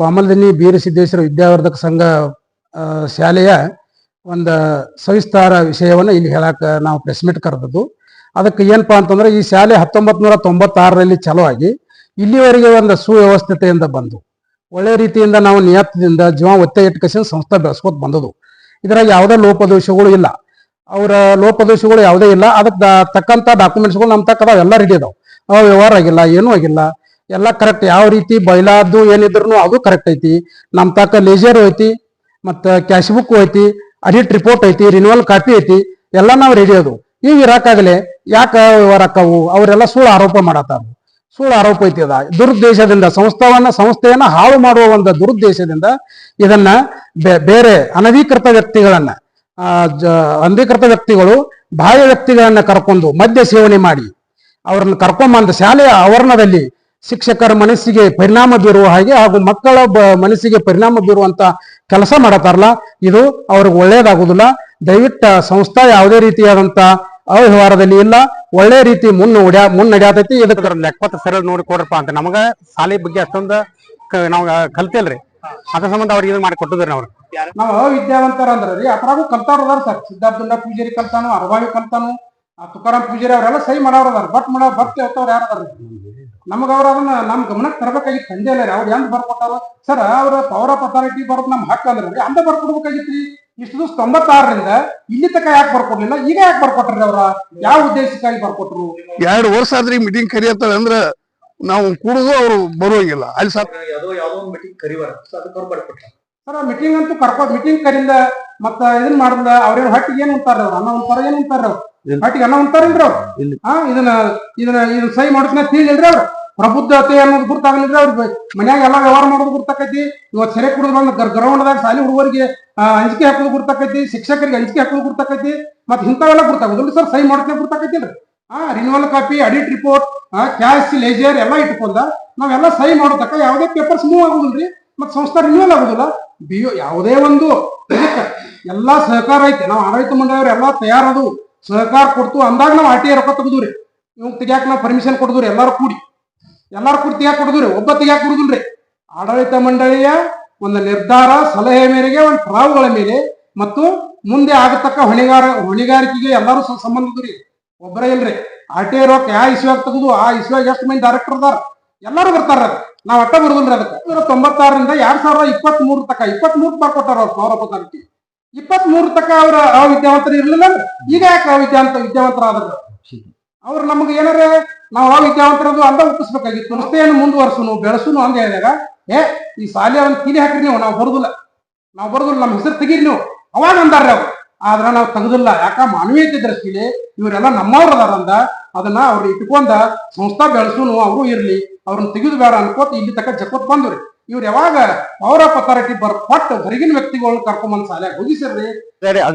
ಕೋಮಲದಿನಿ ಬೀರಸಿದ್ದೇಶ್ವರ ವಿದ್ಯಾವರ್ಧಕ ಸಂಘ ಶಾಲೆಯ ಒಂದು ಸವಿಸ್ತಾರ ವಿಷಯವನ್ನು ಇಲ್ಲಿ ಹೇಳಕ್ಕೆ ನಾವು ಪ್ರೆಸ್ ಮೀಟ್ ಕರೆದದ್ದು. ಅದಕ್ಕೆ ಏನಪ್ಪಾ ಅಂತಂದ್ರೆ ಈ ಶಾಲೆ ಹತ್ತೊಂಬತ್ತು ನೂರ ತೊಂಬತ್ತಾರರಲ್ಲಿ ಚಲುವಾಗಿ ಇಲ್ಲಿವರೆಗೆ ಒಂದು ಸುವ್ಯವಸ್ಥತೆಯಿಂದ ಬಂದು, ಒಳ್ಳೆ ರೀತಿಯಿಂದ ನಾವು ನಿಯತ್ತದಿಂದ ಜೀವ ಒತ್ತೆ ಇಟ್ಕಸಿನ ಸಂಸ್ಥೆ ಬೆಳೆಸ್ಕೊತ ಬಂದದು ಇದರಾಗ ಯಾವುದೇ ಲೋಪದೋಷಗಳು ಇಲ್ಲ. ಅವರ ಲೋಪದೋಷಗಳು ಯಾವುದೇ ಇಲ್ಲ. ಅದಕ್ಕೆ ತಕ್ಕಂಥ ಡಾಕ್ಯುಮೆಂಟ್ಸ್ಗಳು ನಮ್ಮ ತಕ್ಕ ಅದಾವ. ಎಲ್ಲ ರೆಡಿ ಅದಾವ. ಅವ ವ್ಯವಹಾರ ಆಗಿಲ್ಲ, ಏನೂ ಆಗಿಲ್ಲ. ಎಲ್ಲ ಕರೆಕ್ಟ್ ಯಾವ ರೀತಿ ಬೈಲಾದ್ದು ಏನಿದ್ರು ಅದು ಕರೆಕ್ಟ್ ಐತಿ. ನಮ್ಮ ತಕ್ಕ ಲೇಜರ್ ಐತಿ ಮತ್ತು ಕ್ಯಾಶ್ ಬುಕ್ ಐತಿ ಅಡಿಟ್ ರಿಪೋರ್ಟ್ ಐತಿ ರಿನ್ಯೂವಲ್ ಕಾಪಿ ಐತಿ, ಎಲ್ಲ ನಾವು ರೆಡಿ ಅದು ಈಗ ಇರಾಕಾಗಲೇ, ಯಾಕೆ ಇವರಕ್ಕವು ಅವರೆಲ್ಲ ಸುಳ್ಳು ಆರೋಪ ಮಾಡತ್ತಾರ. ಸುಳ್ಳು ಆರೋಪ ಐತಿ ಅದ. ದುರುದ್ದೇಶದಿಂದ, ಸಂಸ್ಥಾವನ್ನ, ಸಂಸ್ಥೆಯನ್ನ ಹಾಳು ಮಾಡುವ ಒಂದು ದುರುದ್ದೇಶದಿಂದ ಇದನ್ನ ಬೇರೆ ಅನಧಿಕೃತ ವ್ಯಕ್ತಿಗಳನ್ನ ಅನಧಿಕೃತ ವ್ಯಕ್ತಿಗಳು, ಬಾಹ್ಯ ವ್ಯಕ್ತಿಗಳನ್ನ ಕರ್ಕೊಂಡು ಮದ್ಯ ಸೇವನೆ ಮಾಡಿ. ಅವ್ರನ್ನ ಕರ್ಕೊಂಬಂದ ಶಾಲೆಯ ಆವರಣದಲ್ಲಿ ಶಿಕ್ಷಕರ ಮನಸ್ಸಿಗೆ ಪರಿಣಾಮ ಬೀರುವ ಹಾಗೆ ಹಾಗೂ ಮಕ್ಕಳ ಮನಸ್ಸಿಗೆ ಪರಿಣಾಮ ಬೀರುವಂತ ಕೆಲಸ ಮಾಡತಾರಲ್ಲ ಇದು ಅವ್ರಿಗೆ ಒಳ್ಳೇದಾಗುದಿಲ್ಲ. ದಯವಿಟ್ಟು ಸಂಸ್ಥೆ ಯಾವುದೇ ರೀತಿಯಾದಂತ ಅವ್ಯವಹಾರದಲ್ಲಿ ಇಲ್ಲ. ಒಳ್ಳೆ ರೀತಿ ಮುನ್ನ ಉಡ್ಯಾ ಮುನ್ನಡ್ಯಾತೈತಿ ಇದಕ್ಕೆ ಲೆಕ್ಕಪತ್ರ ಸರಳ ನೋಡಿ ಕೊಡ್ರಪ್ಪ ಅಂತ. ನಮಗ ಶಾಲೆ ಬಗ್ಗೆ ಅಷ್ಟೊಂದು ನಾವು ಕಲ್ತಿಲ್ರಿ. ಅದ್ರ ಸಂಬಂಧ ಅವ್ರಿಗೆ ಇದು ಮಾಡಿ ಕೊಟ್ಟಿದ್ರಿ ನಾವು ನಾವು ಅವಿದ್ಯಾವಂತರ ಅಂದ್ರೆ ರೀ ಅದ್ರಾಗೂ ಕಲ್ತಾರ ಸರ್. ಸಿದ್ಧಾರ್ಥ ಪೂಜಾರಿ ಕಲ್ತಾನು ಅರಬಾವಿ ಕಲ್ತಾನು. ಆ ತುಕಾರಾಮ್ ಪೂಜಾರಿ ಅವರೆಲ್ಲ ಸಹಿ ಮಾಡೋರದಾರ ಬಟ್ ಮಾಡೋ ಭಕ್ತಿ ಹೇಳ್ತವ್ರು ಯಾರು ಅದಾರ? ನಮ್ಗೆ ಅವ್ರ ಅದನ್ನ ನಮ್ ಗಮನಕ್ಕೆ ತರಬೇಕಾಗಿತ್ತು ಸಂಜೆ ಅಲ್ಲ ರೀ ಅವ್ರು ಹೆಂಗ್ ಬರ್ಕೊಟ್ಟಾರ? ಸರ್ ಅವ್ರ ಪವರ್ ಆಫ್ ಅಥಾರಿಟಿ ಬರೋದು ನಮ್ ಹಕ್ಕ ಅಂದ್ರೆ ಅಂದ ರೀ ಇಷ್ಟು ದಿವಸ ತೊಂಬತ್ತಾರರಿಂದ ಇಲ್ಲಿ ತನಕ ಯಾಕೆ ಬರ್ಕೊಡ್ಲಿಲ್ಲ? ಈಗ ಯಾಕೆ ಬರ್ಕೊಟ್ರಿ ಅವ್ರ? ಯಾವ ಉದ್ದೇಶಕ್ಕಾಗಿ ಬರ್ಕೊಟ್ರು? ಎರಡು ವರ್ಷ ಆದ್ರೆ ಮೀಟಿಂಗ್ ಕರಿಯತ್ತಾರ ಅಂದ್ರ ನಾವು ಕೂಡುದು ಅವ್ರು ಬರುವಂಗಿಲ್ಲ ಅಲ್ಲಿ ಸರ್ ಯಾವುದೋ ಯಾವುದೋ ಒಂದು ಮೀಟಿಂಗ್ ಕರಿವಾರ. ಸೊ ಅದಕ್ಕೆ ಅವ್ರು ಬರ್ಕೊಟ್ಟ ಸರ್ ಮೀಟಿಂಗ್ ಅಂತೂ ಕರ್ಕೊ ಮೀಟಿಂಗ್ ಕರಿಂದ ಮತ್ತ ಇದನ್ ಮಾಡಿದ ಅವ್ರೇನ್ ಹಟ್ಟಿಗೆ ಏನ್ ಅವ್ರು? ಅನ್ನ ಉಂತಾರ ಏನ್ ಉಂತಾರ ಹೊಟ್ಟಿಗೆ ಅನ್ನ ಉಂಟಾರಿಲ್ರಿ ಅವ್ರು. ಹಾ ಇದನ್ನ ಇದನ್ನ ಇದನ್ನ ಸಹಿ ಮಾಡಿಸ್ನ ತಿಳಿಲ್ರಿ ಅವ್ರು. ಪ್ರಬುದ್ಧತೆ ಅನ್ನೋದು ಗುರ್ತಾಗಲಿಲ್ಲ ಅವ್ರ. ಮನ್ಯಾಗ ಎಲ್ಲಾ ವ್ಯವಹಾರ ಮಾಡೋದು ಗುರ್ತಕೈತಿ ಇವತ್ತು ಸೆರೆ ಕುಡಿದು ಬಂದ ಗ್ರೌಂಡ್ದಾಗ ಶಾಲೆ ಹುಡುಗರಿಗೆ ಆ, ಅಂಜಿಕೆ ಹಾಕೋದು ಗುರ್ತಕೈತಿ ಶಿಕ್ಷಕರಿಗೆ ಅಂಜಿಕೆ ಹಾಕೋದು ಗುರ್ತಕೈತಿ ಮತ್ತೆ ಇಂಥವೆಲ್ಲ ಗುರ್ತಾಗೋದಿಲ್ಲ ಸರ್ ಸಹಿ ಮಾಡೋದ್ನ ಗುರ್ತಾಕೈತಿಲ್ರಿ ಹಾ renewal copy audit report cash ledger ಎಲ್ಲ ಇಟ್ಕೊಂಡ ನಾವೆಲ್ಲ ಸಹಿ ಮಾಡೋದಕ್ಕ ಯಾವುದೇ ಪೇಪರ್ಸ್ ಮೂವ್ ಆಗುದಿಲ್ರಿ. ಮತ್ತೆ ಸಂಸ್ಥೆ ರಿನ್ಯೂವಲ್ ಆಗೋದಿಲ್ಲ. ಬಿಯೋ ಯಾವುದೇ ಒಂದು ಎಲ್ಲಾ ಸಹಕಾರ ಐತೆ. ನಾವು ಆಡಳಿತ ಮಂಡಳಿಯವ್ರು ಎಲ್ಲಾ ತಯಾರದು. ಸಹಕಾರ ಕೊಡ್ತು, ಅಂದಾಗ ನಾವು ಆರ್ ಟಿ ಐ ರೊಕ್ಕ ತೆಗೆದ್ರಿ ಇವ್ ತೆಗ್ಯಾಕ ನಾವು ಪರ್ಮಿಷನ್ ಕೊಡಿದ್ರಿ, ಎಲ್ಲಾರು ಕೂಡಿ. ಎಲ್ಲಾರು ಕೂಡಿ ತೆಗ್ಯಾಕ ಕೊಡಿದ್ರಿ, ಒಬ್ಬ ತೆಗ್ಯಾಕ ಕೊಡುದಿಲ್ರಿ. ಆಡಳಿತ ಮಂಡಳಿಯ ಒಂದು ನಿರ್ಧಾರ ಸಲಹೆ ಮೇರೆಗೆ, ಒಂದು ಪ್ರಾವುಗಳ ಮೇಲೆ ಮತ್ತು ಮುಂದೆ ಆಗತಕ್ಕ ಹೊಣೆಗಾರ, ಹೊಣೆಗಾರಿಕೆಗೆ ಎಲ್ಲರೂ ಸಂಬಂಧಿದ್ರಿ ಒಬ್ಬರೇ ಇಲ್ರಿ. ಆರ್ ಟಿ ಐ ರೊಕ್ಕ ಯಾವ ಇಸ್ವಾಗ ತೆಗೆದು ಆ ಇಸ್ವಾಗ ಎಷ್ಟು ಮಂದಿ ಡೈರೆಕ್ಟರ್ ಅದಾರ? ಎಲ್ಲರೂ ಬರ್ತಾರ ನಾವು ಅಟ್ಟ ಬರುದಿಲ್ರಿ ಅದಕ್ಕೆ ತೊಂಬತ್ತಾರರಿಂದ ಎರಡ್ ಸಾವಿರದ ಇಪ್ಪತ್ತ್ ಮೂರ್ ತಕ್ಕ ಇಪ್ಪತ್ತ್ ಮೂರ್ ಬರ್ಕೊಟ್ಟಾರ ಅವ್ರ ಪವರ್ ಅಥಾರಿಟಿ ಇಪ್ಪತ್ತ್ ಮೂರು ತಕ ಅವ್ರ ಆ ಇರ್ಲಿಲ್ಲ ಇರಲಿಲ್ಲ ಈಗ ಯಾಕೆ ಅವಿದ್ಯಾವಂತ ವಿದ್ಯಾವಂತರ ಆದ್ರ ಅವ್ರು ನಮ್ಗೆ ಏನಾರ ನಾವು ಅವಿದ್ಯಾವಂತರದು ಅಂದ ಒಪ್ಪಿಸ್ಬೇಕಾಗಿತ್ತು. ಸಂಸ್ಥೆಯನ್ನು ಮುಂದುವರ್ಸುನು, ಬೆಳೆಸುನು ಅಂತ ಹೇಳಿದಾಗ, ಏ, ಈ ಶಾಲೆ ಅವ್ನ ಕೀಲಿ ಹಾಕ್ರಿ ನೀವು, ನಾವು ಬರುದಿಲ್ಲ. ನಾವು ಬರುದಿಲ್ಲ, ನಮ್ಮ ಹೆಸರು ತೆಗೀರಿ ನೀವು. ಅವಾಗ ಅಂದಾರ್ರಿ ಅವ್ರು. ಆದ್ರ ನಾವು ತೆಗೆದಿಲ್ಲ. ಯಾಕ? ಮಾನವೀಯತೆ ದೃಷ್ಟಿಲಿ ಇವರೆಲ್ಲ ನಮ್ಮವ್ರ ಅದಾರಂದ ಅದನ್ನ ಅವ್ರು ಇಟ್ಕೊಂಡ ಸಂಸ್ಥಾ ಬೆಳೆಸುನು, ಅವರು ಇರ್ಲಿ. ಅವ್ರನ್ನ ತೆಗೆದು ಬೇಡ ಅನ್ಕೋತ ಇಲ್ಲಿ ತಕ್ಕ ಜಕ್ಕೋತ್ ಬಂದ್ರಿ. ಇವ್ರು ಯಾವಾಗ ಪವರ್ ಆಫ್ ಅಥಾರಿಟಿ ಬರ್ ಕೊಟ್ಟು ಹೊರಗಿನ ವ್ಯಕ್ತಿಗಳನ್ನ ಕರ್ಕೊಂಬಂದ್ ಸಾಲ ಹೋಗಿಸಿರ್ರಿ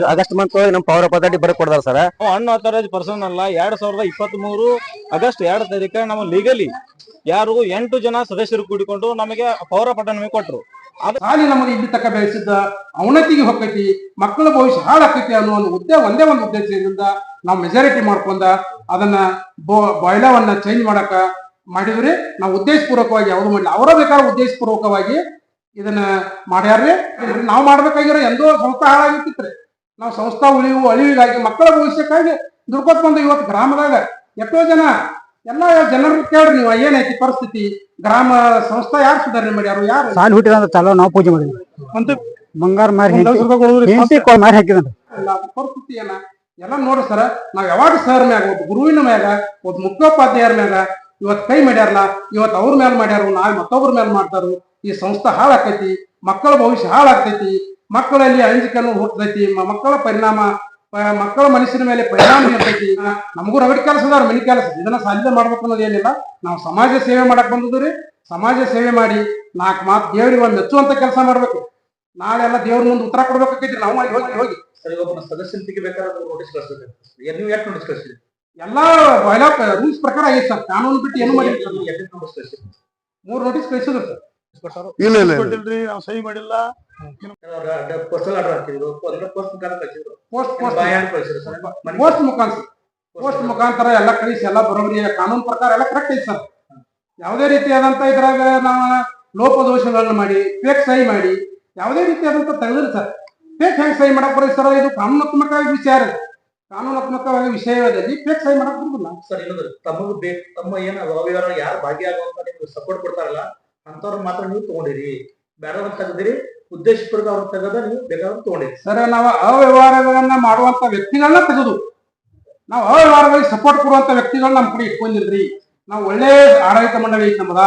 ಆಗಸ್ಟ್ ಮಂತ್ ನಮ್ ಪವರ್ ಆಫ್ ಅಥಾರಿಟಿ ಬರಕ್ ಕೊಡ್ದಾರ ಸರ್ ಅನ್ ಅಥರೈಸ್ ಪರ್ಸನ್ ಅಲ್ಲ. ಎರಡ್ ಸಾವಿರದ ಇಪ್ಪತ್ತ್ ಮೂರು ಆಗಸ್ಟ್ ಎರಡ್ ತಾರೀಕ ನಮ್ಮ ಲೀಗಲಿ ಯಾರು ಎಂಟು ಜನ ಸದಸ್ಯರು ಕೂಡಿಕೊಂಡು ನಮಗೆ ಪೌರ ಆಫ್ ನಮಗೆ ಕೊಟ್ರು ಶಾಲೆ ನಮಗೆ ಇಲ್ಲಿ ತಕ್ಕ ಬೆಳೆಸಿದ್ದ ಅವನತಿಗೆ ಹೊಕ್ಕೈತಿ ಮಕ್ಕಳ ಭವಿಷ್ಯ ಹಾಳಾಕೈತಿ ಅನ್ನೋ ಒಂದು ಉದ್ದೇ ಒಂದೇ ಒಂದು ಉದ್ದೇಶದಿಂದ ನಾವು ಮೆಜಾರಿಟಿ ಮಾಡ್ಕೊಂಡ ಅದನ್ನ ಬಾಯ್ಲವನ್ನ ಚೇಂಜ್ ಮಾಡಕ ಮಾಡಿದ್ರಿ ನಾವು ಉದ್ದೇಶಪೂರ್ವಕವಾಗಿ ಯಾವ್ದು ಮಾಡಿಲ್ಲ ಅವರ ಬೇಕಾದ್ರೆ ಉದ್ದೇಶಪೂರ್ವಕವಾಗಿ ಇದನ್ನ ಮಾಡ್ಯಾರ್ರಿ. ನಾವು ಮಾಡ್ಬೇಕಾಗಿರೋ ಎಂದೋ ಸಂಸ್ಥಾ ಹಾಳಾಗಿರ್ತಿತ್ರಿ ನಾವು ಸಂಸ್ಥಾ ಉಳಿವು ಅಳಿವಿಗಾಗಿ ಮಕ್ಕಳ ಭವಿಷ್ಯಕ್ಕಾಗಿ ದುಡ್ಕೊತ್ ಬಂದು ಇವತ್ತು ಗ್ರಾಮದಾಗ ಎಷ್ಟೋ ಜನ ಎಲ್ಲ ಜನರು ಕೇಳ್ರಿ ನೀವು ಏನೈತಿ ಪರಿಸ್ಥಿತಿ? ಗ್ರಾಮ ಸಂಸ್ಥಾ ಯಾರು ಸುಧಾರಣೆ ಮಾಡ್ಯಾರು? ಯಾರು? ಸಾಲ ಹುಟ್ಟಿದ ಚಲೋ ನಾವು ಪೂಜೆ ಮಾಡಿದ್ವಿ. ಅಂತ ಬಂಗಾರ ಮಾರಿ ಮಾರಿ ಹಾಕಿದ್ರಿ ಪರಿಸ್ಥಿತಿ ಏನ? ಎಲ್ಲ ನೋಡ್ರಿ ಸರ್ ನಾವ್ ಯಾವಾಗ ಸರ್ ಮ್ಯಾಗ ಒಬ್ಬ ಗುರುವಿನ ಮ್ಯಾಗ ಒಬ್ಬ ಮುಖ್ಯೋಪಾಧ್ಯಾಯರ ಮ್ಯಾಗ ಇವತ್ ಕೈ ಮಾಡ್ಯಾರಲ್ಲ ಇವತ್ ಅವ್ರ ಮ್ಯಾಲ ಮಾಡ್ಯಾರು, ನಾಳೆ ಮತ್ತೊಬ್ಬರ ಮ್ಯಾಲ ಮಾಡ್ತಾರು. ಈ ಸಂಸ್ಥೆ ಹಾಳಾಕೈತಿ ಮಕ್ಕಳ ಭವಿಷ್ಯ ಹಾಳಾಗ್ತೈತಿ, ಮಕ್ಕಳಲ್ಲಿ ಅಂಜಿಕೆಯನ್ನು ಹುಟ್ಟತೈತಿ ಮಕ್ಕಳ ಪರಿಣಾಮ ಮಕ್ಕಳ ಮನಸ್ಸಿನ ಮೇಲೆ ಪರಿಣಾಮ ಬೀರ್ತೈತಿ. ನಮಗೂ ರಗಡ್ ಕೆಲಸದಾರ ಮನಿ ಕೆಲಸ, ಇದನ್ನ ಸಾಧ್ಯ ಮಾಡ್ಬೇಕು ಅನ್ನೋದು ಏನಿಲ್ಲ. ನಾವು ಸಮಾಜ ಸೇವೆ ಮಾಡಕ್ ಬಂದದ್ರಿ ಸಮಾಜ ಸೇವೆ ಮಾಡಿ ನಾಲ್ಕು ಮಾತು ದೇವ್ರಿಗೆ ಒಂದು ಮೆಚ್ಚುವಂತ ಕೆಲಸ ಮಾಡ್ಬೇಕು. ನಾಳೆ ಎಲ್ಲ ದೇವ್ರ ಮುಂದೆ ಉತ್ತರ ಕೊಡ್ಬೇಕಾಗೈತಿ ನಾವು ಹೋಗಿ ಹೋಗಿ. ಸರಿ, ಒಬ್ಬನ ಸದಸ್ಯನ ತೆಗಿಬೇಕಾದ್ರೆ ನೋಟಿಸ್ ಕಳಿಸ್ಬೇಕು. ನೀವು ಯಾಕೆ ನೋಟಿಸ್ ಕಳಿಸಿದ್ರಿ? ಎಲ್ಲಾ ಬಾಯ್ಲಾಕ್ ರೂಲ್ಸ್ ಪ್ರಕಾರ ಆಗೈತೆ ಸರ್. ಕಾನೂನು ಬಿಟ್ಟು ಏನು ಮಾಡಿ ಎಷ್ಟು ನೋಟಿಸ್ ಕಳಿಸಿದ್ರಿ ಮೂರು ನೋಟಿಸ್ ಕಳಿಸಿದ್ರು ಸರ್. ಇಲ್ಲ ಇಲ್ಲ ಇಲ್ಲ. ಕೊಟ್ಟಿಲ್ರಿ ನಾವು ಸಹಿ ಮಾಡಿಲ್ಲ. ಪರ್ಸನಲ್ ಆರ್ಡರ್ ಹಾಕಿದ್ರು. ಪೋಸ್ಟ್ ಮುಖಾಂತರ ಕಳಿಸಿದ್ರು ಪೋಸ್ಟ್ ಪೋಸ್ಟ್ ಕಳಿಸಿದ್ರು ಸರ್. ಪೋಸ್ಟ್ ಮುಖಾಂತರ. ಪೋಸ್ಟ್ ಮುಖಾಂತರ. ಎಲ್ಲ ಕಳಿಸಿ ಎಲ್ಲ ಬರೋಬರಿ ಕಾನೂನು ಪ್ರಕಾರ ಎಲ್ಲ ಕರೆಕ್ಟ್ ಐತಿ ಸರ್. ಯಾವುದೇ ರೀತಿಯಾದಂತ ಇದ್ರಾಗ ನಾವು ಲೋಪದೋಷಗಳನ್ನ ಮಾಡಿ ಫೇಕ್ ಸಹಿ ಮಾಡಿ ಯಾವುದೇ ರೀತಿಯಾದಂತ ತೆಗೆದಿಲ್ಲ ಸರ್. ಫೇಕ್ ಹೆಂಗ್ ಸಹಿ ಮಾಡಕ್ ಬರೀ ಸರ್ ಇದು ಕಾನೂನಾತ್ಮಕ ವಿಚಾರ. ಕಾನೂನಾತ್ಮಕವಾಗಿ ವಿಷಯದಲ್ಲಿ ಫೇಕ್ ಸಹಿ ಮಾಡಕ್ ಬರುದಿಲ್ಲ. ಸರ್ ಇನ್ನೊಂದು ತಮಗ್ ಬೇಕು ತಮ್ಮ ಏನ ಅವ್ಯವಹಾರ ಯಾರು ಭಾಗಿಯಾಗುವಂತ ನಿಮ್ಗೆ ಸಪೋರ್ಟ್ ಕೊಡ್ತಾರಲ್ಲ ಅಂತವ್ರ ಮಾತ್ರ ನೀವು ತಗೊಂಡಿರಿ. ಬೇಡವ್ರ ತೆಗೆದಿರಿ ಉದ್ದೇಶಪೂರ್ವಕ ಅವ್ರ ತೆಗೆದ ನೀವು ಬೇಕಾದ್ರೆ ತಗೊಂಡಿರಿ. ಸರ್ ನಾವು ಅವ್ಯವಹಾರಗಳನ್ನ ಮಾಡುವಂತ ವ್ಯಕ್ತಿಗಳನ್ನ ತೆಗೆದು ನಾವು ಅವ್ಯವಹಾರಗಳಿಗೆ ಸಪೋರ್ಟ್ ಕೊಡುವಂತ ವ್ಯಕ್ತಿಗಳನ್ನ ನಮ್ಮ ಕಡೆ ಇಟ್ಕೊಂಡಿರ್ರಿ ನಾವು ಒಳ್ಳೆ ಆಡಳಿತ ಮಂಡಳಿ ಐತಿ ನಮ್ಮದ.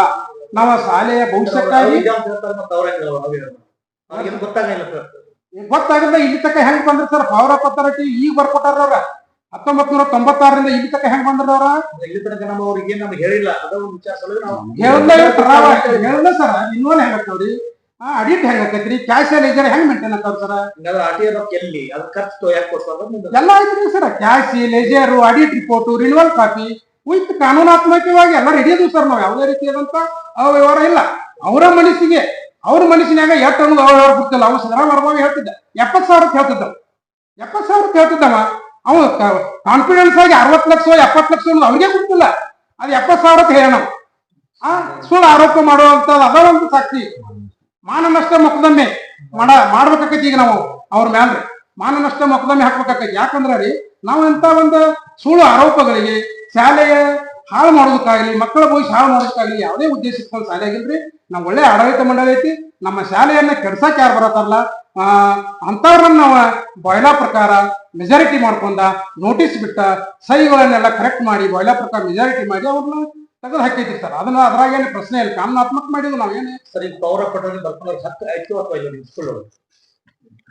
ನಾವು ಶಾಲೆಯ ಭವಿಷ್ಯಕ್ಕಾಗಿ ಗೊತ್ತಾಗಿಲ್ಲ ಸರ್. ಗೊತ್ತಾಗದ ಇಲ್ಲಿ ತಕ್ಕ ಹೆಂಗ್ ಬಂದ್ರ ಸರ್? ಪವರ್ ಆಫ್ ಅಥಾರಿಟಿ ಈಗ ಬರ್ಕೊಟ್ಟಾರ ಅವ್ರ. ಹತ್ತೊಂಬತ್ ನೂರ ತೊಂಬತ್ತಾರರಿಂದ ಇಲ್ಲಿ ತಕ ಹೆಂಗ್ ಬಂದ್ರ ಅವ್ರ? ಇಲ್ಲಿ ತನಕ ನಮ್ಮ ಅವ್ರಿಗೆ ನಮ್ಗೆ ಹೇಳಿಲ್ಲ. ಅದ ಒಂದು ವಿಚಾರ ಸಲುವಾಗಿ ನಾವು ಹೇಳಲ್ಲ ಸರ್ ಇನ್ನೊಂದ್ ಹೆಂಗ್ ಆಕವ್ರಿ ಅಡಿಟ್ ಹೆಂಗ್ ಆಕೈತ್ರಿ ಕ್ಯಾಶ್ ಲೇಜರ್ ಹೆಂಗ್ ಮೇಂಟೈನ್ ಆಗ್ತಾವ್ ಸರ್? ಹಿಂಗಾದ್ರೆ ಆರ್ ಟಿ ರೊಕ್ಕ ಎಲ್ಲಿ? ಅದ್ ಖರ್ಚು ಯಾಕೆ ಕೊಡ್ತಾರೆ ಮುಂದೆ. ಎಲ್ಲ ಐತ್ರಿ sir cash ledger audit report renewal copy with ಕಾನೂನಾತ್ಮಕವಾಗಿ ಎಲ್ಲ ರೆಡಿ ಅದು ಸರ್ ನಾವು ಯಾವುದೇ ರೀತಿಯಾದಂತ ಅವ್ಯವಹಾರ ಇಲ್ಲ. ಅವರ ಮನಸ್ಸಿಗೆ ಅವ್ರ ಮನಸ್ಸಿನಾಗ ಎಷ್ಟು ಅನ್ನೋದು ಅವ್ರು ಗೊತ್ತಿಲ್ಲ ಅವ ಸಿದ್ದರಾಮಯ್ಯ ಹೇಳ್ತಿದ್ದ. ಎಪ್ಪತ್ ಸಾವಿರ ಹೇಳ್ತಿದ್ದ. ಎಪ್ಪತ್ ಸಾವಿರ ಹೇಳ್ತಿದ್ದವ ಅವ ಕಾನ್ಫಿಡೆನ್ಸ್ ಆಗಿ ಅರವತ್ ಲಕ್ಷ ಎಪ್ಪತ್ ಲಕ್ಷ ಅನ್ನೋದು ಅವ್ರಿಗೆ ಗೊತ್ತಿಲ್ಲ ಅದು ಎಪ್ಪತ್ ಸಾವಿರ ಹೇಳೋಣ. ಆ, ಸುಳ್ಳು ಆರೋಪ ಮಾಡುವಂತ ಅದ ಒಂದು ಸಾಕ್ಷಿ. ಮಾನ ನಷ್ಟ ಮೊಕದಮ್ಮೆ ಮಾಡ, ಮಾಡ್ಬೇಕಾಕೈತಿ ಈಗ ನಾವು ಅವ್ರ ಮ್ಯಾಲ್ರಿ ಮಾನ ನಷ್ಟ ಮೊಕದಮ್ಮೆ ಹಾಕ್ಬೇಕಾಕೈತಿ. ಯಾಕಂದ್ರ ರೀ, ನಾವು ಎಂತ ಒಂದು ಸುಳ್ಳು ಆರೋಪಗಳಿಗೆ, ಶಾಲೆಯ ಹಾಳು ಮಾಡೋದಕ್ಕಾಗಲಿ ಮಕ್ಕಳ ಭವಿಷ್ಯ ಹಾಳು ಮಾಡೋದಕ್ಕಾಗಲಿ ಯಾವುದೇ ಉದ್ದೇಶ ಇಟ್ಕೊಂಡು ಶಾಲೆ ಆಗಿಲ್ರಿ ನಾವು ಒಳ್ಳೆ ಆಡಳಿತ ಮಂಡಳಿ ಐತಿ ನಮ್ಮ ಶಾಲೆಯನ್ನ ಕೆಡ್ಸಕ್ ಯಾರು ಬರತ್ತಾರಲ್ಲ ಆ ಅಂತವ್ರನ್ನ ನಾವು ಬಾಯ್ಲಾ ಪ್ರಕಾರ ಮೆಜಾರಿಟಿ ಮಾಡ್ಕೊಂಡ ನೋಟಿಸ್ ಬಿಟ್ಟ ಸಹಿಗಳನ್ನೆಲ್ಲ ಕರೆಕ್ಟ್ ಮಾಡಿ ಬಾಯ್ಲಾ ಪ್ರಕಾರ ಮೆಜಾರಿಟಿ ಮಾಡಿ ಅವ್ರನ್ನ ತೆಗೆದು ಹಾಕೈತಿ ಸರ್. ಅದನ್ನ ಅದ್ರಾಗ ಏನು ಪ್ರಶ್ನೆ ಇಲ್ಲ ಕಾನೂನಾತ್ಮಕ ಮಾಡಿದ್ರು ನಾವೇನು ಸರಿ ಈಗ ಪೌರ ಪಟ್ಟಣ ಬರ್ಕೊಂಡು ಹತ್ತು ಆಯ್ತು ಅಥವಾ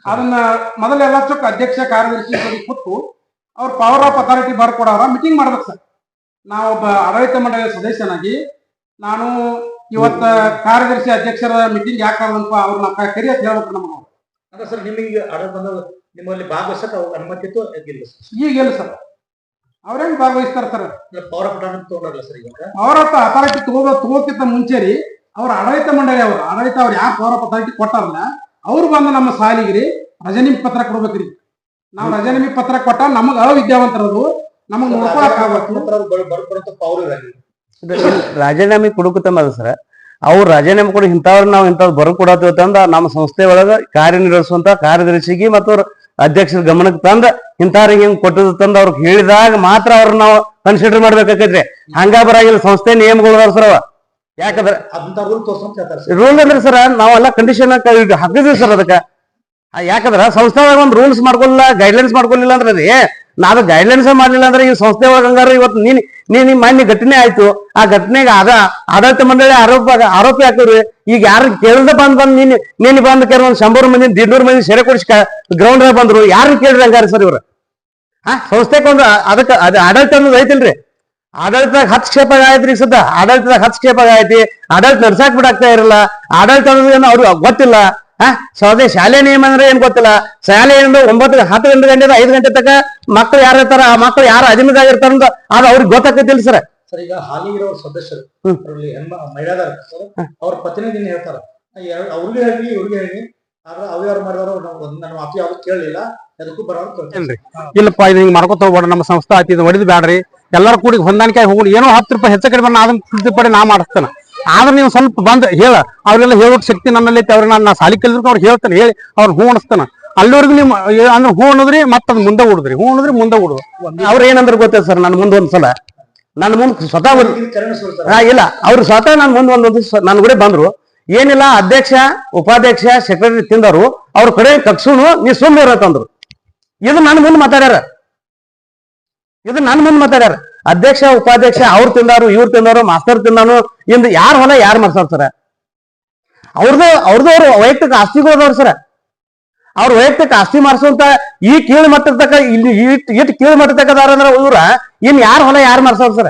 ಅದನ್ನ ಮೊದಲೆಲ್ಲ ಚೊಕ್ಕ ಅಧ್ಯಕ್ಷ ಕಾರ್ಯದರ್ಶಿ ಕೊಟ್ಟು ಕೂತು ಅವ್ರ ಪವರ್ ಆಫ್ ಅಥಾರಿಟಿ ಬರ್ಕೊಡೋರ ಮೀಟಿಂಗ್ ಮಾಡ್ಬೇಕು ಸರ್. ನಾವೊಬ್ಬ ಆಡಳಿತ ಮಂಡಳಿಯ ಸದಸ್ಯನಾಗಿ ನಾನು ಇವತ್ತ ಕಾರ್ಯದರ್ಶಿ ಅಧ್ಯಕ್ಷರ ಮೀಟಿಂಗ್ ಯಾಕೆ ಅಂತ ಅವ್ರನ್ನ ಕರಿಯ ಹೇಳ್ಬೇಕು ನಮಗೆ. ಅಂದ್ರೆ ಸರ್ ನಿಮಗೆ ಆರ್ಡರ್ ಬಂದ ನಿಮ್ಮಲ್ಲಿ ಭಾಗವಹಿಸಕ್ ಅವ್ರ ಅನುಮತಿ ಇತ್ತು ಇಲ್ಲ ಸರ್? ಈಗಿಲ್ಲ ಸರ್. ಅವ್ರೇನ್ ಭಾಗವಹಿಸ್ತಾರ ಸರ್? ಪೌರ ಪಟ್ಟಣ ತಗೊಂಡಲ್ಲ ಸರ್ ಈಗ ಅವರ ಅಥಾರಿಟಿ ತಗೋ ತಗೋಕ್ಕಿಂತ ಮುಂಚೆ ರೀ ಅವ್ರ ಆಡಳಿತ ಮಂಡಳಿ ಅವರು. ಆಡಳಿತ ಅವ್ರು ಯಾಕೆ ಪವರ್ ಅಥಾರಿಟಿ ಕೊಟ್ಟಾರಲ್ಲ ಅವ್ರು ಬಂದು ನಮ್ಮ ಸಾಲಿಗೆ ರೀ ರಜನಿಮಿ ಪತ್ರ ಕೊಡ್ಬೇಕ್ರಿ. ನಾವು ರಜನಿಮಿ ಪತ್ರ ಕೊಟ್ಟ ನಮಗ ಅವಿದ್ಯಾವಂತರದು. ನಮಗ್ ನೋಡ್ಕೊಳಕ್ ಇರಾಗಿ ರಾಜೀನಾಮೆ ಸರ್ ಅವ್ರು ರಾಜೀನಾಮೆ ಕೊಡಿ ಇಂಥವ್ರು ನಾವು ಇಂಥವ್ರು ಬರ ಕೊಡತ್ತೀವಿ ತಂದ ನಮ್ಮ ಸಂಸ್ಥೆ ಒಳಗ ಕಾರ್ಯನಿರ್ವಹಿಸುವಂತ ಕಾರ್ಯದರ್ಶಿಗೆ ಮತ್ತು ಅಧ್ಯಕ್ಷರ ಗಮನಕ್ಕೆ ತಂದ ಇಂಥವ್ರಿಗೆ ಹಿಂಗ್ ಕೊಟ್ಟದ ತಂದ ಅವ್ರಿಗೆ ಹೇಳಿದಾಗ ಮಾತ್ರ ಅವ್ರ ನಾವು ಕನ್ಸಿಡರ್ ಮಾಡ್ಬೇಕಾಕೈತ್ರಿ. ಹಂಗ ಬರಾಗಿಲ್ಲ ಸಂಸ್ಥೆ ನಿಯಮಗಳು ಸರ್ ಅವ. ಯಾಕಂದ್ರೆ ಅಂತ ರೂಲ್ ಹೇಳ್ತಾರೆ ರೂಲ್ ಅಂದ್ರೆ ಸರ್ ನಾವೆಲ್ಲ ಕಂಡೀಷನ್ ಹಾಕಿದ್ವಿ ಸರ್ ಅದಕ್ಕ. ಯಾಕಂದ್ರ ಸಂಸ್ಥೆದಾಗ ಒಂದ್ ರೂಲ್ಸ್ ಮಾಡ್ಕೊಲ್ಲ ಗೈಡ್ಲೈನ್ಸ್ ಮಾಡ್ಕೊಲಿಲ್ಲ ಅಂದ್ರೆ ರೀ ನಾವು ಗೈಡ್ಲೈನ್ಸ್ ಮಾಡಲಿಲ್ಲ ಅಂದ್ರೆ ಈ ಸಂಸ್ಥೆ ಒಳಗಂಗಾರ ಇವತ್ತು ನೀನ್ ನೀನ್ ಮಾನ್ಯ ಘಟನೆ ಆಯ್ತು. ಆ ಘಟನೆಗೆ ಅದ ಆಡಳಿತ ಮಂಡಳಿ ಆರೋಪ, ಆರೋಪಿ ಹಾಕಿವ್ರಿ ಈಗ ಯಾರು ಕೇಳ್ದ ಬಂದ್ ಬಂದ್ ನೀನ್ ನೀನ್ ಬಂದ್ ಕೇಳ ಒಂದ್ ಶಂಬರ್ ಮಂದಿ, ದಿಡ್ನೂರ್ ಮಂದಿ ಸೆರೆ ಕೊಡಿಸ್ಕ ಗ್ರೌಂಡ್ ಬಂದ್ರು. ಯಾರು ಕೇಳ್ರಿ ಹಂಗಾರ ಸರ್ ಇವ್ರ? ಸಂಸ್ಥೆ ಸಂಸ್ಥೆಗೊಂದು ಅದಕ್ಕ ಅದ ಆಡಳಿತ ಅನ್ನೋದು ಐತಿಲ್ರಿ. ಆಡಳಿತದಾಗ ಹಸ್ತಕ್ಷೇಪ ಆಯ್ತ್ರಿ ಈಗ ಸದ್ದ. ಆಡಳಿತದಾಗ ಹಸ್ತಕ್ಷೇಪ ಆಯ್ತಿ. ಆಡಳಿತ ನಡ್ಸಾಕ್ ಬಿಡಾಗ್ತಾ ಇರಲ್ಲ. ಆಡಳಿತ ಅನ್ನೋದು ಅವ್ರಿಗೆ ಗೊತ್ತಿಲ್ಲ. ಹಾ ಸೌದೆ ಶಾಲೆ ನಿಯಮ ಅಂದ್ರೆ ಏನ್ ಗೊತ್ತಿಲ್ಲ? ಶಾಲೆಯಿಂದ ಒಂಬತ್ತು ಹತ್ತು ಗಂಟೆ ಗಂಟೆ ಐದು ಗಂಟೆ ತನಕ ಮಕ್ಳು ಯಾರ ಇರ್ತಾರ ಆ ಮಕ್ಳು ಯಾರು ಅದಿಮದಾಗಿರ್ತಾರ ಅದು ಅವ್ರಿಗೆ ಗೊತ್ತಾಕೈತಿಲ್ಲ ಸರ್. ಸರ್ ಈಗ ಹಾಲಿ ಇರೋ ಸದಸ್ಯರು ಅವರಲ್ಲಿ ಹೆಣ್ಮ ಮಹಿಳಾದಾರ ಸರ್ ಅವ್ರ ಪ್ರತಿನಿಧಿನ ಹೇಳ್ತಾರ. ಅವ್ರಿಗೆ ಹೇಳಿ ಇವ್ರಿಗೆ ಹೇಳಿ ಆದ್ರೆ ಅವ್ಯಾರು ಯಾರು ನಾವು ನನ್ನ ಮಾತು ಯಾವ್ದು ಕೇಳಲಿಲ್ಲ ಅದಕ್ಕೂ ಬರೋದು? ಇಲ್ಲಪ್ಪ ಇದು ಹಿಂಗ್ ಮಾಡ್ಕೊತ ಹೋಗ್ಬೇಡ ನಮ್ಮ ಸಂಸ್ಥೆ ಆಯ್ತು ಇದು ಹೊಡಿದ್ ಬ್ಯಾಡ್ರಿ. ಎಲ್ಲರೂ ಕೂಡಿ ಹೊಂದಾಣಿಕೆ ಹೋಗಿ ಏನೋ ಹತ್ತು ರೂಪಾಯಿ ಹೆಚ್ಚು ಕಡಿಮೆ ಅದನ್ನ ಫಿಫ್ಟಿ ಪಡಿ ನಾ ಮಾಡಿಸ್ತೇನೆ. ಆದ್ರೆ ನೀವು ಸ್ವಲ್ಪ ಬಂದ್ ಹೇಳ. ಅವ್ರೆಲ್ಲ ಹೇಳೋಕ್ ಶಕ್ತಿ ನನ್ನಲ್ಲಿ ಐತಿ ಅವ್ರಿಗೆ ನಾನು ಸಾಲಿ ಕಲಿದ್ರು ಅವ್ರು ಹೇಳ್ತಾನೆ, ಹೇಳಿ, ಅವ್ರು ಹೂ ಅನಿಸ್ತಾನ ಅಲ್ಲಿವರೆಗೂ ಏ- ಅಂದ್ರೆ ಹೂ ಮತ್ತೆ ಅದ್ ಮುಂದೆ ಉಡುದ್ರಿ ಹೂ ಮುಂದೆ ಉಡುದು ಅವ್ರ ಏನಂದ್ರೆ ಗೊತ್ತೈತೆ ಸರ್ ನನ್ನ ಮುಂದೆ ಒಂದ್ಸಲ. ನನ್ನ ಮುಂದೆ ಸ್ವತಃ ಇಲ್ಲ, ಅವ್ರು ಸ್ವತಃ ನನ್ ಮುಂದೆ ಒಂದೊಂದು ನನ್ನ ಕೂಡ ಬಂದ್ರು. ಏನಿಲ್ಲ, ಅಧ್ಯಕ್ಷ, ಉಪಾಧ್ಯಕ್ಷ ಸೆಕ್ರೆಟರಿ ತಿಂದರು ಅವ್ರ ಕಡೆ ಕಕ್ಸುನು, ನೀ ಸುಮ್ಮನೆ ಇರತ್ತಂದ್ರು ಇದು ನನ್ನ ಮುಂದೆ ಮಾತಾಡ್ಯಾರ. ಇದು ನನ್ನ ಮುಂದೆ ಮಾತಾಡ್ಯಾರ. ಅಧ್ಯಕ್ಷ ಉಪಾಧ್ಯಕ್ಷ ಅವ್ರು ತಿಂದಾರು ಇವ್ರು ತಿಂದಾರು ಮಾಸ್ತರ್ ತಿಂದಾನು ಇಂದ ಯಾರ ಹೊಲ ಯಾರು ಮಾಡ್ಸಾರ ಸರ? ಅವ್ರದ್ದು ಅವ್ರದ್ದು ಅವ್ರ ವೈಯಕ್ತಿಕ ಆಸ್ತಿಗಳು ಅದಾವ್ರ ಸರ. ಅವ್ರ ವೈಯಕ್ತಿಕ ಆಸ್ತಿ ಮಾಡಿಸುವಂತ ಈ ಕೀಳು ಮಟ್ಟದ ಇಲ್ಲಿ ಇಟ್ ಇಟ್ ಕೀಳು ಮಟ್ಟದ ತಕದಾರ ಅಂದ್ರ ಇವ್ರ ಇನ್ ಯಾರ ಹೊಲ ಯಾರು ಮಾಡ್ಸೋರು ಸರ್?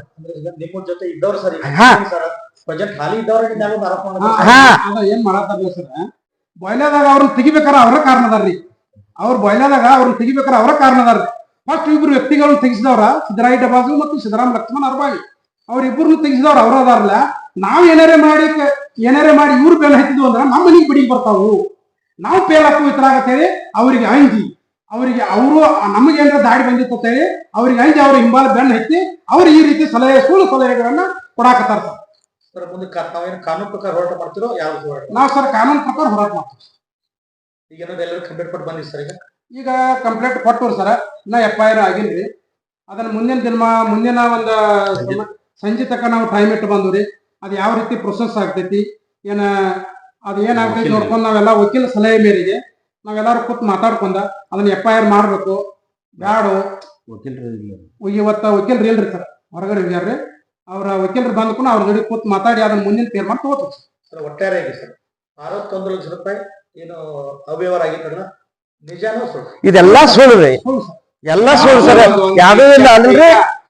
ನಿಮ್ಮ ಜೊತೆ ಇದ್ದವ್ರು ಸರ್ ಹಾ. ಏನ್ ಮಾಡತ್ತಾರ ಸರ್? ಬಾಯ್ಲಾದಾಗ ಅವ್ರನ್ನ ತೆಗಿಬೇಕಾರ ಅವರ ಕಾರಣದಾರ್ರಿ ಅವ್ರ ಬಾಯ್ಲಾದಾಗ ಅವ್ರನ್ನ ತೆಗಿಬೇಕಾರ ಅವರ ಕಾರಣ ಅದಾರ್ರಿ. ಫಸ್ಟ್ ಇಬ್ರು ವ್ಯಕ್ತಿಗಳು ತೆಗಿಸಿದವ್ರ ಸಿದ್ದರಾಯ ಡಬಾಜು ಮತ್ತು ಸಿದ್ದರಾಮ ಲಕ್ಷ್ಮಣ ಅರ್ಬಾವಿ ಅವ್ರಿಬ್ರು ತೆಗಿಸಿದವ್ರ ಅವರದಾರಲ್ಲ ಅದಾರಲ್ಲ ನಾವ್ ಏನಾರೇ ಮಾಡಿ ಏನಾರೇ ಮಾಡಿ ಇವ್ರು ಬೆಲೆ ಹಾಕಿದ್ವು ಅಂದ್ರೆ ನಮ್ಮ ಮನೆಗೆ ಬಿಡಿಗೆ ಬರ್ತಾವು. ನಾವು ಪೇಲ್ ಇತರ ಇತರಾಗತ್ತೇಳಿ ಅವ್ರಿಗೆ ಅಂಜಿ. ಅವರಿಗೆ ಅವರು ನಮಗೆ ಏನಾರ ದಾಡಿ ಬಂದಿತ್ತು ಅಂತೇಳಿ ಅವ್ರಿಗೆ ಅಂಜಿ ಅವ್ರ ಹಿಂಬಾಲ ಬೆನ್ನ ಹತ್ತಿ ಅವ್ರು ಈ ರೀತಿ ಸಲಹೆ ಸುಳ್ಳು ಸಲಹೆಗಳನ್ನ ಕೊಡಾಕತ್ತಾರ ಸರ್. ಮುಂದೆ ತಾವೇನು ಕಾನೂನು ಪ್ರಕಾರ ಹೋರಾಟ ಮಾಡ್ತಿರೋ ಯಾವ ಹೋರಾಟ? ನಾವು ಸರ್ ಕಾನೂನು ಪ್ರಕಾರ ಹೋರಾಟ ಮಾಡ್ತೀವಿ ಈಗ ಎಲ್ಲರೂ ಕಂಪ್ಲೇಂಟ್ ಕೊಟ್ಟು ಬಂದಿರಿ ಸರ್ ಈಗ. ಈಗ ಕಂಪ್ಲೇಂಟ್ ಕೊಟ್ಟರು ಸರ್ ನಾ ಎಫ್ ಐ ಆರ್ ಆಗಿಲ್ರಿ. ಅದನ್ನ ಮುಂದಿನ ದಿನ ಮುಂದಿನ ಒಂದು ಸಂಜೆ ತನಕ ನಾವು ಟೈಮ್ ಇಟ್ಟು ಬಂದ್ರಿ ಅದು ಯಾವ ರೀತಿ ಪ್ರೊಸೆಸ್ ಆಗ್ತೈತಿ ಏನ ಅದು ಏನಾಗ್ತೈತಿ ನೋಡ್ಕೊಂಡು ನಾವೆಲ್ಲ ವಕೀಲ ಸಲಹೆ ಮೇರೆಗೆ ನಾವೆಲ್ಲರೂ ಕೂತ್ ಮಾತಾಡ್ಕೊಂಡ ಅದನ್ನ ಎಫ್ ಐ ಆರ್ ಮಾಡ್ಬೇಕು ಬ್ಯಾಡು ಇವತ್ತ ವಕೀಲರು ಇಲ್ರಿ ಸರ್ ಹೊರಗಡೆ ಹೋಗ್ಯಾರ್ರಿ ಅವ್ರ ವಕೀಲರು ಬಂದ್ಕೊಂಡು ಅವ್ರ ಜೊತೆ ಕೂತ್ ಮಾತಾಡಿ ಅದನ್ನ ಮುಂದಿನ ತೀರ್ಮಾನ ತಗೋತೀವಿ ಸರ್ ಒಟ್ಟಾರೆಯಾಗಿ ಸರ್ ಅರವತ್ತೊಂದು ಲಕ್ಷ ರೂಪಾಯಿ ಏನು ಅವ್ಯವಹಾರ ಆಗಿತ್ತಲ್ಲ ಇದೆಲ್ಲಾ ಸುಳ್ಳು ರೀ. ಎಲ್ಲಾ ಸುಳ್ಳು ಸರ್. ಯಾವ್ದು ಇಲ್ಲ ಅಲ್ರಿ?